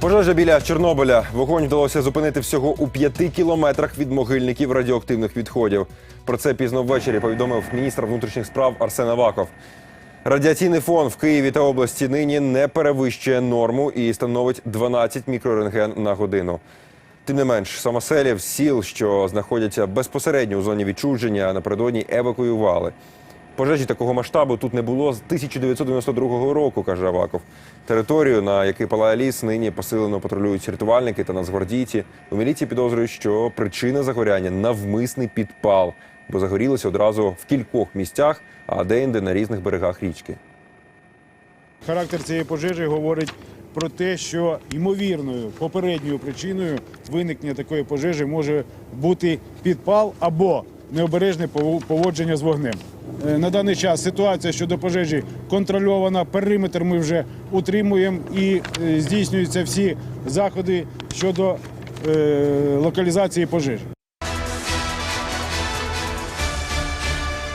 Пожежа біля Чорнобиля. Вогонь вдалося зупинити всього у п'яти кілометрах від могильників радіоактивних відходів. Про це пізно ввечері повідомив міністр внутрішніх справ Арсен Аваков. Радіаційний фон в Києві та області нині не перевищує норму і становить 12 мікрорентген на годину. Тим не менш, самоселів сіл, що знаходяться безпосередньо у зоні відчуження, напередодні евакуювали. Пожежі такого масштабу тут не було з 1992 року, каже Аваков. Територію, на якій палає ліс, нині посилено патрулюють рятувальники та нацгвардійці. У міліції підозрюють, що причина загоряння навмисний підпал, бо загорілося одразу в кількох місцях, а деінде на різних берегах річки. Характер цієї пожежі говорить про те, що ймовірною попередньою причиною виникнення такої пожежі може бути підпал або необережне пов- поводження з вогнем. Е, На даний час ситуація щодо пожежі контрольована. Периметр ми вже утримуємо і е, здійснюються всі заходи щодо е, локалізації пожежі.